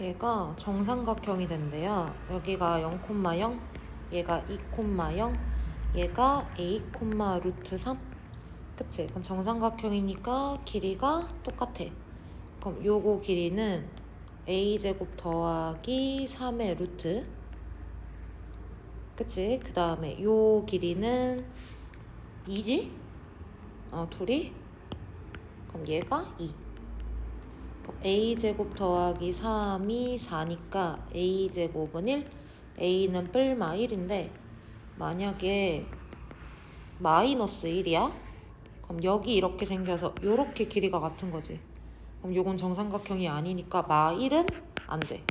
얘가 정삼각형이 된대요. 여기가 0,0, 얘가 2,0, 얘가 a, 루트 3. 그치? 그럼 정삼각형이니까 길이가 똑같아. 그럼 요거 길이는 a제곱 더하기 3의 루트. 그치? 그 다음에 요 길이는 2지? 어, 둘이? 그럼 얘가 2. A제곱 더하기 3이 4니까 a제곱은 1, a는 뿔마 1인데 만약에 마이너스 1이야? 그럼 여기 이렇게 생겨서 요렇게 길이가 같은 거지. 그럼 요건 정삼각형이 아니니까 마 1은 안 돼.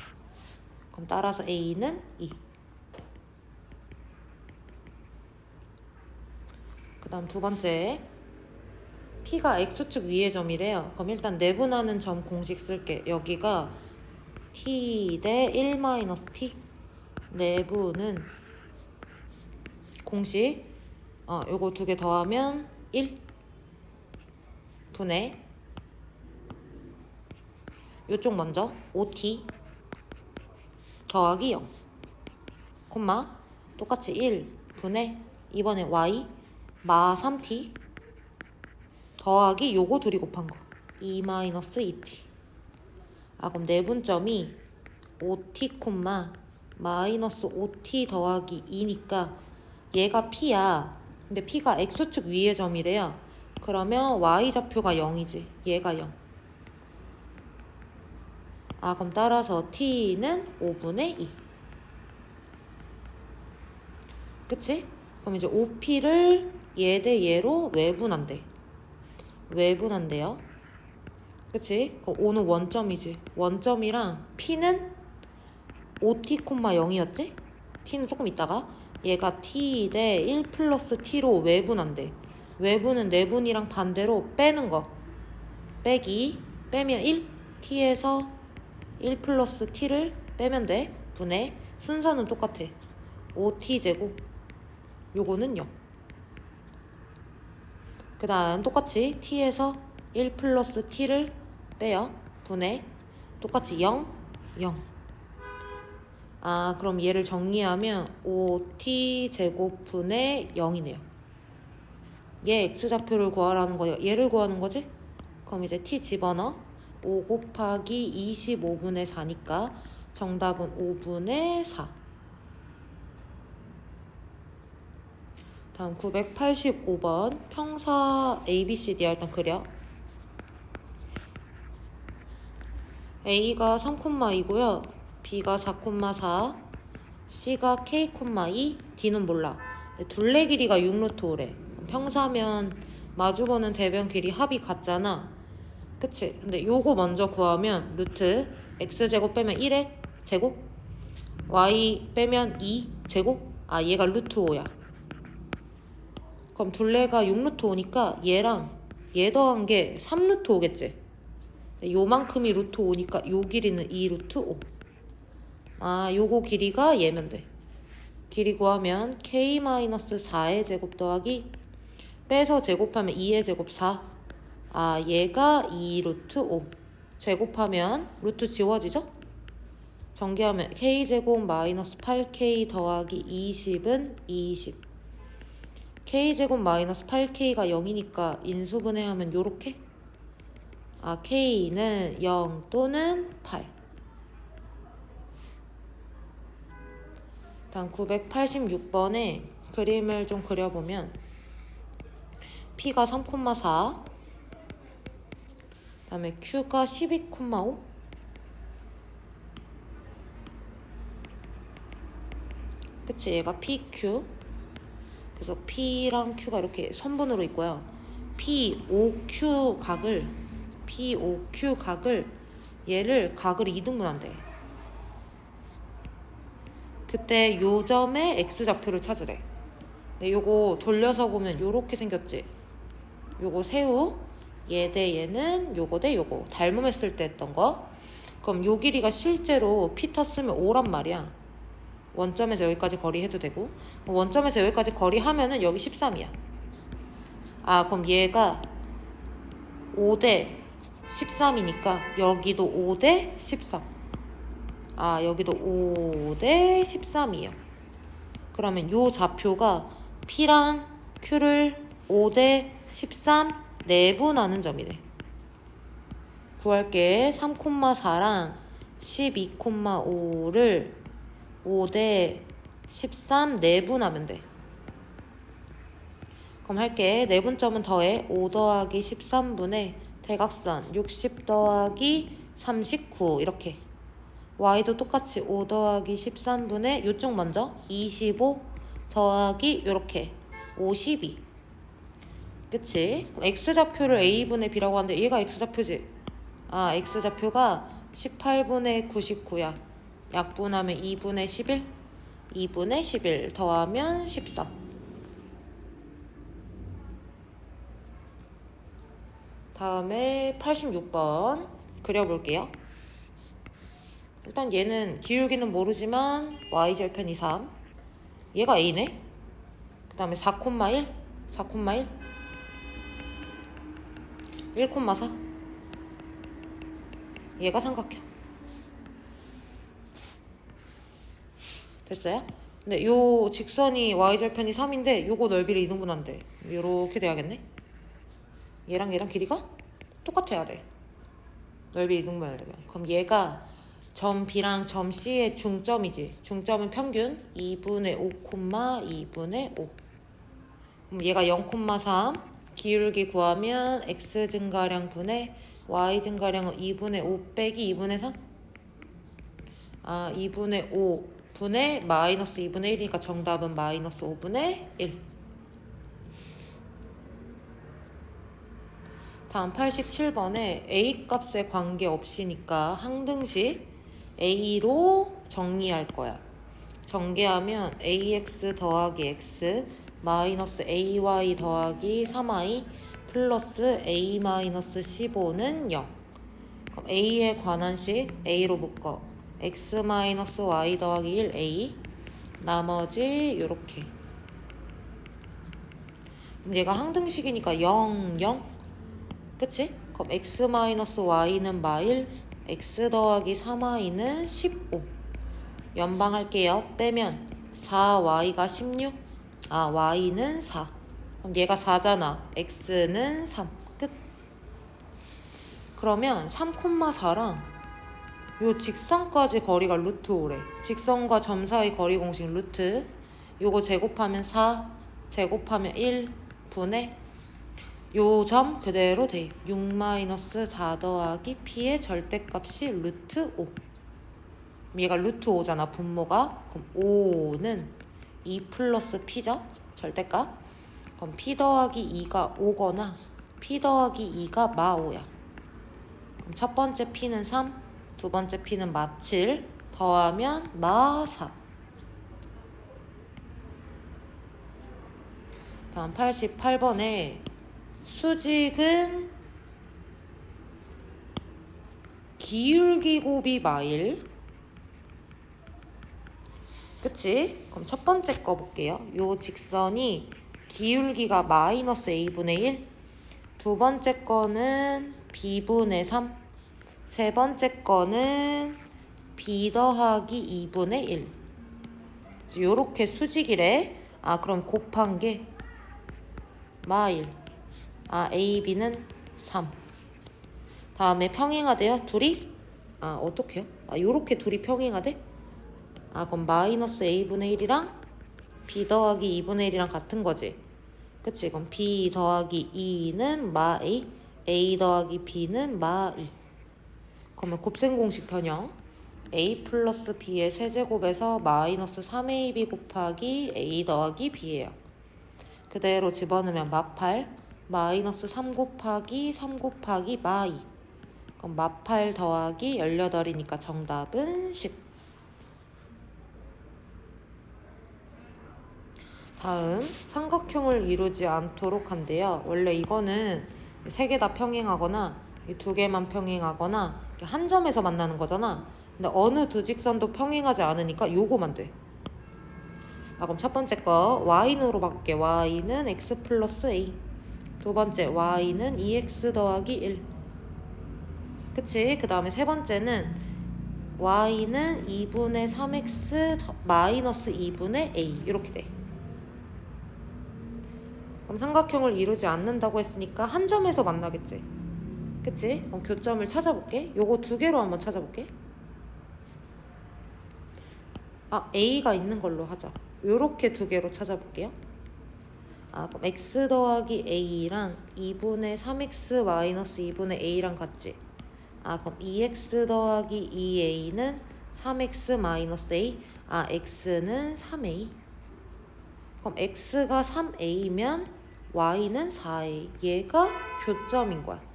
그럼 따라서 a는 2. 그 다음 두 번째 P가 X축 위의 점이래요. 그럼 일단 내분하는 점 공식 쓸게. 여기가 T 대 1 마이너스 T. 내분은 공식. 어, 요거 두 개 더하면 1 분의 요쪽 먼저 5T 더하기 0 콤마 똑같이 1 분의 이번에 Y 마 3T 더하기 요거 둘이 곱한 거. 2 마이너스 2t. 아 그럼 내분점이 5t 콤마 마이너스 5t 더하기 2니까 얘가 p야. 근데 p가 x축 위의 점이래요. 그러면 y좌표가 0이지. 얘가 0. 아 그럼 따라서 t는 5분의 2. 그치? 그럼 이제 5p를 얘 대 얘로 외분한대. 외분한대요. 그치? 그 5는 원점이지. 원점이랑 P는 5t, 0이었지? T는 조금 있다가 얘가 T 대 1 플러스 T로 외분한대. 외분은 내분이랑 반대로 빼는 거. 빼기. 빼면 1. T에서 1 플러스 T를 빼면 돼. 분의. 순서는 똑같아. 5T 제곱. 요거는 0. 그 다음 똑같이 t에서 1 플러스 t를 빼요. 분의 똑같이 0, 0. 아 그럼 얘를 정리하면 5t 제곱 분의 0이네요. 얘 x좌표를 구하라는 거예요. 얘를 구하는 거지? 그럼 이제 t 집어넣어. 5 곱하기 25분의 4니까 정답은 5분의 4. 다음 985번 평사 ABCD 할때 그려. A가 3,2고요. B가 4,4 C가 K,2 D는 몰라. 둘레 길이가 6루트 5래. 평사면 마주보는 대변 길이 합이 같잖아. 그치? 근데 요거 먼저 구하면 루트 x제곱 빼면 1의 제곱? Y 빼면 2 제곱? 아 얘가 루트 5야 그럼 둘레가 6루트 5니까 얘랑 얘 더한 게 3루트 5겠지? 요만큼이 루트 5니까 요 길이는 2루트 5. 아, 요거 길이가 얘면 돼. 길이 구하면 k-4의 제곱 더하기 빼서 제곱하면 2의 제곱 4. 아, 얘가 2루트 5. 제곱하면 루트 지워지죠? 전개하면 k제곱 마이너스 8k 더하기 20은 20. K제곱 마이너스 8k가 0이니까 인수분해하면 요렇게? 아 k는 0 또는 8 다음 986번에 그림을 좀 그려보면 p가 3,4 다음에 q가 12,5 그치? 얘가 pq 그래서 P랑 Q가 이렇게 선분으로 있고요. POQ 각을 POQ 각을 얘를 각을 2등분한대. 그때 요 점의 X좌표를 찾으래. 근데 요거 돌려서 보면 요렇게 생겼지. 요거 새우 얘 대 얘는 요거 대 요거 닮음했을 때 했던 거. 그럼 요 길이가 실제로 피터 쓰면 5란 말이야. 원점에서 여기까지 거리 해도 되고 원점에서 여기까지 거리 하면은 여기 13이야. 아 그럼 얘가 5대 13이니까 여기도 5대 13. 아 여기도 5대 13이에요. 그러면 요 좌표가 P랑 Q를 5대 13 내분하는 점이네. 구할 게 3,4랑 12,5를 5대 13 내분하면 돼. 그럼 할게. 내분점은 더해 5 더하기 13분의 대각선 60 더하기 39 이렇게 y도 똑같이 5 더하기 13분의 요쪽 먼저 25 더하기 요렇게 52 그치? x좌표를 a분의 b라고 하는데 얘가 x좌표지? 아 x좌표가 18분의 99야 약분하면 2분의 11 2분의 11 더하면 13 다음에 86번 그려볼게요. 일단 얘는 기울기는 모르지만 y절편 2, 3 얘가 a네. 그 다음에 4,1 4,1 1,4 얘가 삼각형 됐어요? 근데 요 직선이 y절편이 3인데 요거 넓이를 이등분한대 요렇게 돼야겠네 얘랑 얘랑 길이가 똑같아야 돼 넓이 이등분하려면 그럼 얘가 점 B랑 점 C의 중점이지. 중점은 평균 2분의 5, 2분의 5. 그럼 얘가 0,3 기울기 구하면 x 증가량 분의 y 증가량은 2분의 5 빼기 2분의 3? 아, 2분의 5 분의 마이너스 2분의 1이니까 정답은 마이너스 5분의 1. 다음 87번에 a 값에 관계없이니까 항등식 a로 정리할 거야. 전개하면 ax 더하기 x 마이너스 ay 더하기 3y 플러스 a 마이너스 15는 0. 그럼 a에 관한 식 a로 묶어. X 마이너스 y 더하기 1 a 나머지 요렇게. 그럼 얘가 항등식이니까 0, 0. 그치? 그럼 x 마이너스 y는 마일 x 더하기 3y는 15 연방할게요 빼면 4y가 16 아 y는 4 그럼 얘가 4잖아 x는 3 끝 그러면 3,4랑 요 직선까지 거리가 루트 5래 직선과 점 사이 거리 공식 루트 요거 제곱하면 4 제곱하면 1 분의 요 점 그대로 돼. 6 마이너스 4 더하기 p의 절대값이 루트 5. 얘가 루트 5잖아, 분모가. 그럼 5는 2 플러스 p죠? 절대값. 그럼 p 더하기 2가 5거나 p 더하기 2가 마 5야. 그럼 첫 번째 p는 3, 두 번째 p는 마 7, 더하면 마 4. 다음 88번에 수직은 기울기 곱이 마일 그치? 그럼 첫 번째 거 볼게요. 요 직선이 기울기가 마이너스 a분의 1. 두 번째 거는 b분의 3. 세 번째 거는 b 더하기 2분의 1. 요렇게 수직이래. 아, 그럼 곱한 게 마일. 아, A, B는 3. 다음에 평행하대요. 둘이? 아, 어떻게요? 아, 요렇게 둘이 평행하대? 아, 그럼 마이너스 A분의 1이랑 B 더하기 2분의 1이랑 같은 거지. 그치? 그럼 B 더하기 2는 마 A, A 더하기 B는 마 2. 그러면 곱셈 공식 변형. A 플러스 B의 세제곱에서 마이너스 3AB 곱하기 A 더하기 B예요. 그대로 집어넣으면 마8 마이너스 3 곱하기 3 곱하기 마2 그럼 마8 더하기 18이니까 정답은 10 다음 삼각형을 이루지 않도록 한대요 원래 이거는 세 개 다 평행하거나 이 두 개만 평행하거나 한 점에서 만나는 거잖아 근데 어느 두 직선도 평행하지 않으니까 요거만 돼 아, 그럼 첫 번째 거 y는으로 바꿀게 y는 x 플러스 a 두 번째 y는 2x 더하기 1 그치? 그 다음에 세 번째는 y는 2분의 3x 더- 마이너스 2분의 a 이렇게 돼. 그럼 삼각형을 이루지 않는다고 했으니까 한 점에서 만나겠지. 그치? 그럼 교점을 찾아볼게. 요거 두 개로 한번 찾아볼게. 아, a가 있는 걸로 하자. 요렇게 두 개로 찾아볼게요. 아, 그럼 x 더하기 a랑 2분의 3x 마이너스 2분의 a랑 같지? 아, 그럼 2x 더하기 2a는 3x 마이너스 a. 아, x는 3a. 그럼 x가 3a면 y는 4a. 얘가 교점인 거야.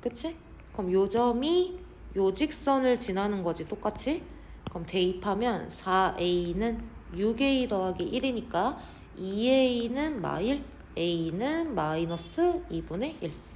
그치? 그럼 요 점이 요 직선을 지나는 거지, 똑같이? 그럼 대입하면 4a는 6a 더하기 1이니까 2a는 마일, a는 마이너스 2분의 1.